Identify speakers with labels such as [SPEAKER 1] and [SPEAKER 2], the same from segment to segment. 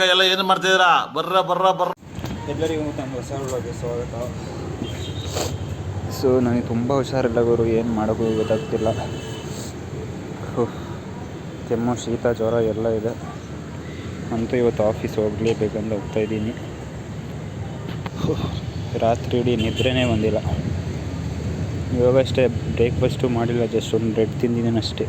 [SPEAKER 1] ಎಲ್ಲ ಏನು ಮಾಡ್ತಿದ್ದೀರಾ? ಬರ್ರ ಬರ್ರ ಬರ್ರ.
[SPEAKER 2] ಎಲ್ಲರಿಗೂ ನಮ್ಮ ಹೊಸ ವ್ಲಾಗ್ಗೆ ಸ್ವಾಗತ. ಸೊ ನನಗೆ ತುಂಬ ಹುಷಾರಿಲ್ಲ ಗುರು ಏನು ಮಾಡೋಕ್ಕೂ ಗೊತ್ತಾಗ್ತಿಲ್ಲ. ಹೋ, ಕೆಮ್ಮು ಶೀತ ಜ್ವರ ಎಲ್ಲ ಇದೆ. ಅಂತೂ ಇವತ್ತು ಆಫೀಸ್ ಹೋಗಲೇಬೇಕಂತ ಹೋಗ್ತಾ ಇದ್ದೀನಿ. ಹೋ, ರಾತ್ರಿ ಇಡೀ ನಿದ್ರೆನೇ ಬಂದಿಲ್ಲ. ಇವಾಗಷ್ಟೇ ಬ್ರೇಕ್ಫಾಸ್ಟು ಮಾಡಿಲ್ಲ ಜಸ್ಟ್ ಒಂದು ಬ್ರೆಡ್ ತಿಂದಿದ್ದೀನಿ ಅಷ್ಟೇ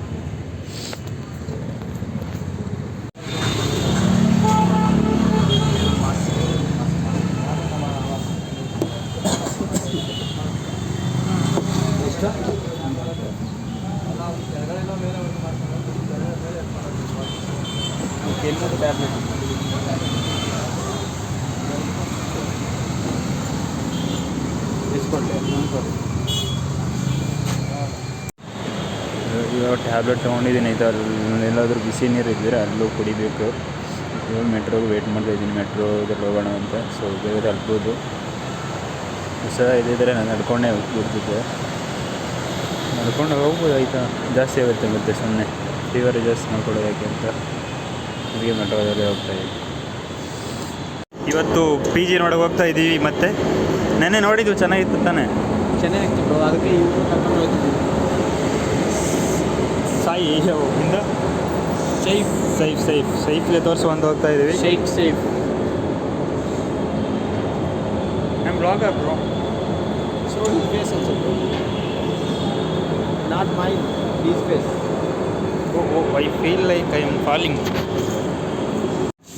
[SPEAKER 2] ಇವಾಗ ಟ್ಯಾಬ್ಲೆಟ್ ತೊಗೊಂಡಿದ್ದೀನಿ ಇದು ಅಲ್ಲಿ ಎಲ್ಲಾದರೂ ಬಿಸಿ ನೀರು ಇದ್ದರೆ? ಅಲ್ಲೂ ಕುಡಿಬೇಕು. ಇವಾಗ ಮೆಟ್ರೋಗೆ ವೇಟ್ ಮಾಡ್ತಾ ಇದ್ದೀನಿ ಮೆಟ್ರೋದಲ್ಲಿ ಹೋಗೋಣ ಅಂತ. ಸೊ ಬೇಗ ತಲುಪ್ಬೋದು ಹೊಸ ಇದ್ದಿದ್ರೆ ನಾನು ನಡ್ಕೊಂಡೇ ಹೋಗ್ಬಿಡ್ತಿದ್ದೆ. ನಡ್ಕೊಂಡು ಹೋಗ್ಬೋದು ಆಯಿತಾ? ಜಾಸ್ತಿ ಆಗುತ್ತೆ ಮತ್ತೆ ಸುಮ್ಮನೆ ಫೀವರ್ ಜಾಸ್ತಿ ಮಾಡ್ಕೊಳ್ಳೋದಕ್ಕೆ ಅಂತ. ಅದಕ್ಕೆ ಮೆಟ್ರೋದಲ್ಲೇ ಹೋಗ್ತಾ ಇದ್ದೀವಿ ಇವತ್ತು ಪಿ ಜಿ ನೋಡೋಕೆ ಹೋಗ್ತಾ ಇದ್ದೀವಿ ಮತ್ತೆ. ನೆನ್ನೆ ನೋಡಿದ್ದು ಚೆನ್ನಾಗಿತ್ತು ತಾನೆ?
[SPEAKER 3] ಚೆನ್ನಾಗಿತ್ತು ಬ್ರೋ ಅದಕ್ಕೆ ಇವರು ಕರ್ಕೊಂಡು ಹೋಗ್ತಿದ್ವಿ.
[SPEAKER 2] ಸಾಯಿ ಇಂದ
[SPEAKER 3] ಸೇಫ್
[SPEAKER 2] ಸೈಫ್ ಸೈಫ್ ಸೈಫ್ಗೆ ತೋರಿಸುವಂತ ಹೋಗ್ತಾ ಇದ್ದೀವಿ.
[SPEAKER 3] ಸೈಫ್ ಸೇಫ್
[SPEAKER 2] ನಮ್ಮ blogger bro
[SPEAKER 3] so face bro not mine his face.
[SPEAKER 2] I feel like I am falling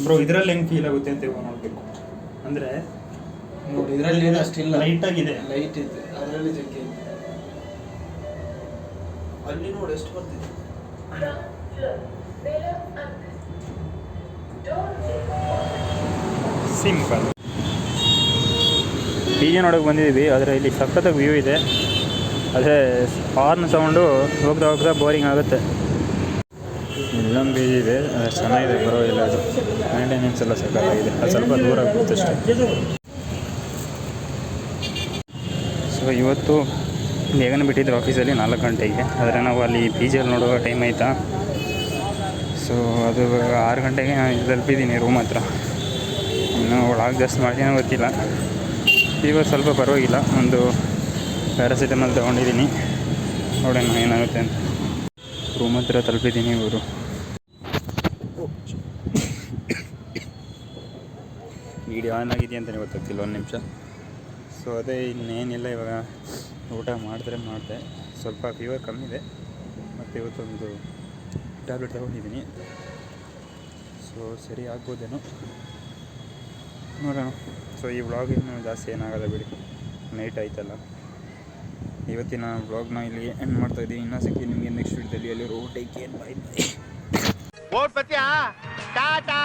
[SPEAKER 2] bro ಇದರಲ್ಲಿ ಹೆಂಗೆ ಫೀಲ್ ಆಗುತ್ತೆ ಅಂತ ಇವಾಗ ನೋಡಬೇಕು. ಅಂದರೆ
[SPEAKER 3] ನೋಡಿ ಇದರಲ್ಲಿ ಏನು ಅಷ್ಟಿಲ್ಲ.
[SPEAKER 2] ಲೈಟಾಗಿದೆ
[SPEAKER 3] ಲೈಟ್ ಇದೆ. ಅದರಲ್ಲಿ ಜಗ್ಗಿ ಅಲ್ಲಿ ನೋಡಿ ಎಷ್ಟು ಬರ್ತಿದೆ.
[SPEAKER 2] ಸಿಂಪಲ್ ಡಿ ಜೆ ನೋಡೋಕೆ ಬಂದಿದ್ದೀವಿ ಆದರೆ ಇಲ್ಲಿ ಸಖತ್ತಾಗಿ ವ್ಯೂ ಇದೆ. ಆದರೆ ಹಾರ್ನ್ ಸೌಂಡು ಹೋಗ್ತಾ ಹೋಗ್ತಾ ಬೋರಿಂಗ್ ಆಗುತ್ತೆ. ಇನ್ನೊಂದು ಜಿ ಇದೆ ಅದು ಚೆನ್ನಾಗಿದೆ ಪರವಾಗಿಲ್ಲ ಅದು. ಮೇಂಟೆನೆನ್ಸ್ ಎಲ್ಲ ಸಕಾಲಾಗಿದೆ ಅದು ಸ್ವಲ್ಪ ದೂರ ಆಗುತ್ತೆ ಅಷ್ಟೇ. ಸೊ ಇವತ್ತು ಬೇಗನೆ ಬಿಟ್ಟಿದ್ರು ಆಫೀಸಲ್ಲಿ ನಾಲ್ಕು ಗಂಟೆಗೆ. ಆದರೆ ನಾವು ಅಲ್ಲಿ ಪಿ ಜಿಯಲ್ಲಿ ನೋಡುವ ಟೈಮ್ ಆಯಿತಾ? ಸೊ ಅದು ಆರು ಗಂಟೆಗೆ ನಾನು ತಲುಪಿದ್ದೀನಿ ರೂಮ್ ಹತ್ರ. ಇನ್ನು ಒಳಗೆ ಜಸ್ಟ್ ಮಾಡ್ತೀನೋ ಗೊತ್ತಿಲ್ಲ. ಇವತ್ತು ಸ್ವಲ್ಪ ಪರವಾಗಿಲ್ಲ. ಒಂದು ಪ್ಯಾರಾಸಿಟಮಲ್ ತೊಗೊಂಡಿದ್ದೀನಿ. ನೋಡೋಣ ಏನಾಗುತ್ತೆ ಅಂತ. ರೂಮ್ ಹತ್ರ ತಲುಪಿದ್ದೀನಿ ಇವರು. ವಿಡಿಯೋ ಆನ್ ಆಗಿದೆಯಾ ಅಂತಲೇ ಗೊತ್ತಾಗ್ತಿಲ್ಲ, ಒಂದು ನಿಮಿಷ. ಸೊ ಅದೇ ಇನ್ನೇನಿಲ್ಲ ಇವಾಗ. ಊಟ ಮಾಡಿದ್ರೆ ಮಾಡಿದೆ. ಸ್ವಲ್ಪ ಫೀವರ್ ಕಮ್ಮಿ ಇದೆ. ಮತ್ತು ಇವತ್ತೊಂದು ಟ್ಯಾಬ್ಲೆಟ್ ತೊಗೊಂಡಿದ್ದೀನಿ. ಸೊ ಸರಿ ಆಗ್ಬೋದೇನೋ. ನೋಡೋಣ. ಸೊ ಈ ವ್ಲಾಗ್ ಇನ್ನೂ ಜಾಸ್ತಿ ಏನಾಗಲ್ಲ ಬಿಡಿ. ನೈಟ್ ಆಯ್ತಲ್ಲ. ಇವತ್ತಿನ ಬ್ಲಾಗ್ನ ಇಲ್ಲಿ ಎಂಡ್ ಮಾಡ್ತಾ ಇದ್ದೀನಿ ಇನ್ನೂ ಸಿಕ್ಕಿ ನಿಮಗೆ ನೆಕ್ಸ್ಟ್ ವೀಡಿಯೋದಲ್ಲಿ ಅಲ್ಲಿ ರೋಟೇಕ್ ಏನು ಬೈ ಬೈ
[SPEAKER 4] ಟಾಟಾ.